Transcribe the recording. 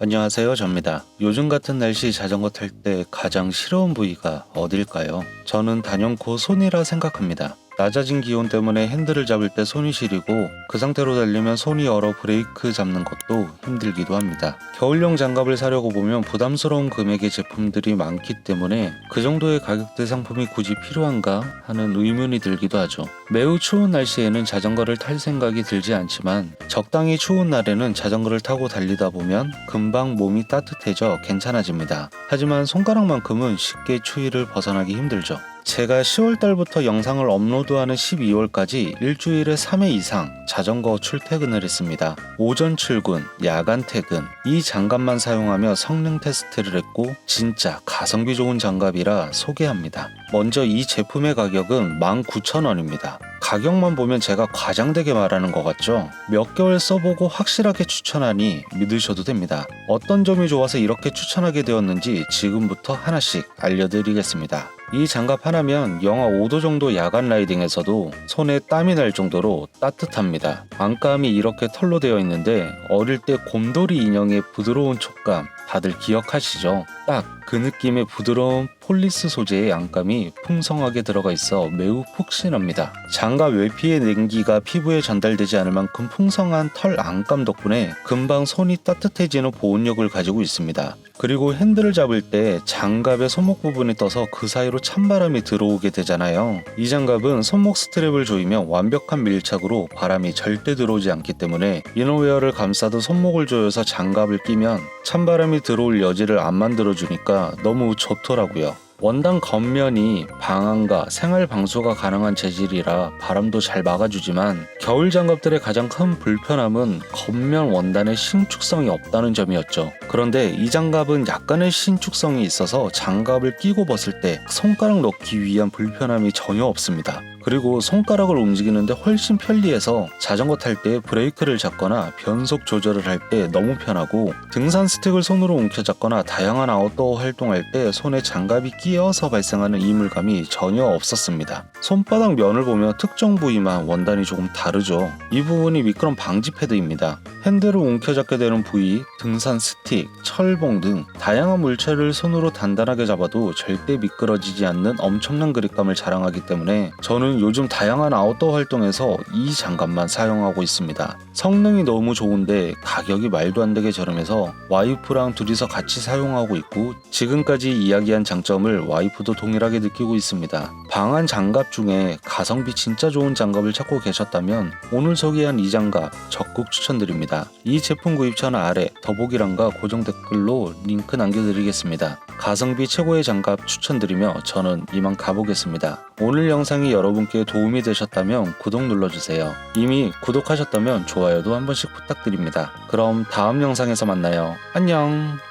안녕하세요 접니다. 요즘 같은 날씨 자전거 탈 때 가장 싫어온 부위가 어딜까요? 저는 단연코 손이라 생각합니다. 낮아진 기온 때문에 핸들을 잡을 때 손이 시리고 그 상태로 달리면 손이 얼어 브레이크 잡는 것도 힘들기도 합니다. 겨울용 장갑을 사려고 보면 부담스러운 금액의 제품들이 많기 때문에 그 정도의 가격대 상품이 굳이 필요한가 하는 의문이 들기도 하죠. 매우 추운 날씨에는 자전거를 탈 생각이 들지 않지만 적당히 추운 날에는 자전거를 타고 달리다 보면 금방 몸이 따뜻해져 괜찮아집니다. 하지만 손가락만큼은 쉽게 추위를 벗어나기 힘들죠. 제가 10월달부터 영상을 업로드하는 12월까지 일주일에 3회 이상 자전거 출퇴근을 했습니다. 오전 출근, 야간 퇴근, 이 장갑만 사용하며 성능 테스트를 했고 진짜 가성비 좋은 장갑이라 소개합니다. 먼저 이 제품의 가격은 19,000원입니다. 가격만 보면 제가 과장되게 말하는 것 같죠? 몇 개월 써보고 확실하게 추천하니 믿으셔도 됩니다. 어떤 점이 좋아서 이렇게 추천하게 되었는지 지금부터 하나씩 알려드리겠습니다. 이 장갑 하나면 영하 5도 정도 야간 라이딩에서도 손에 땀이 날 정도로 따뜻합니다. 안감이 이렇게 털로 되어 있는데 어릴 때 곰돌이 인형의 부드러운 촉감 다들 기억하시죠? 딱 그 느낌의 부드러운 폴리스 소재의 안감이 풍성하게 들어가 있어 매우 푹신합니다. 장갑 외피의 냉기가 피부에 전달되지 않을 만큼 풍성한 털 안감 덕분에 금방 손이 따뜻해지는 보온력을 가지고 있습니다. 그리고 핸들을 잡을 때 장갑의 손목 부분이 떠서 그 사이로 찬바람이 들어오게 되잖아요. 이 장갑은 손목 스트랩을 조이면 완벽한 밀착으로 바람이 절대 들어오지 않기 때문에 이너웨어를 감싸도 손목을 조여서 장갑을 끼면 찬바람이 들어올 여지를 안 만들어주니까 너무 좋더라고요. 원단 겉면이 방한과 생활 방수가 가능한 재질이라 바람도 잘 막아주지만 겨울 장갑들의 가장 큰 불편함은 겉면 원단의 신축성이 없다는 점이었죠. 그런데 이 장갑은 약간의 신축성이 있어서 장갑을 끼고 벗을 때 손가락 넣기 위한 불편함이 전혀 없습니다. 그리고 손가락을 움직이는데 훨씬 편리해서 자전거 탈 때 브레이크를 잡거나 변속 조절을 할 때 너무 편하고 등산 스틱을 손으로 움켜 잡거나 다양한 아웃도어 활동할 때 손에 장갑이 끼어서 발생하는 이물감이 전혀 없었습니다. 손바닥 면을 보면 특정 부위만 원단이 조금 다르죠. 이 부분이 미끄럼 방지 패드입니다. 핸들을 움켜잡게 되는 부위, 등산 스틱, 철봉 등 다양한 물체를 손으로 단단하게 잡아도 절대 미끄러지지 않는 엄청난 그립감을 자랑하기 때문에 저는 요즘 다양한 아웃도어 활동에서 이 장갑만 사용하고 있습니다. 성능이 너무 좋은데 가격이 말도 안 되게 저렴해서 와이프랑 둘이서 같이 사용하고 있고 지금까지 이야기한 장점을 와이프도 동일하게 느끼고 있습니다. 방한 장갑 중에 가성비 진짜 좋은 장갑을 찾고 계셨다면 오늘 소개한 이 장갑 적극 추천드립니다. 이 제품 구입처는 아래 더보기란과 고정 댓글로 링크 남겨드리겠습니다. 가성비 최고의 장갑 추천드리며 저는 이만 가보겠습니다. 오늘 영상이 여러분께 도움이 되셨다면 구독 눌러주세요. 이미 구독하셨다면 좋아요도 한 번씩 부탁드립니다. 그럼 다음 영상에서 만나요. 안녕!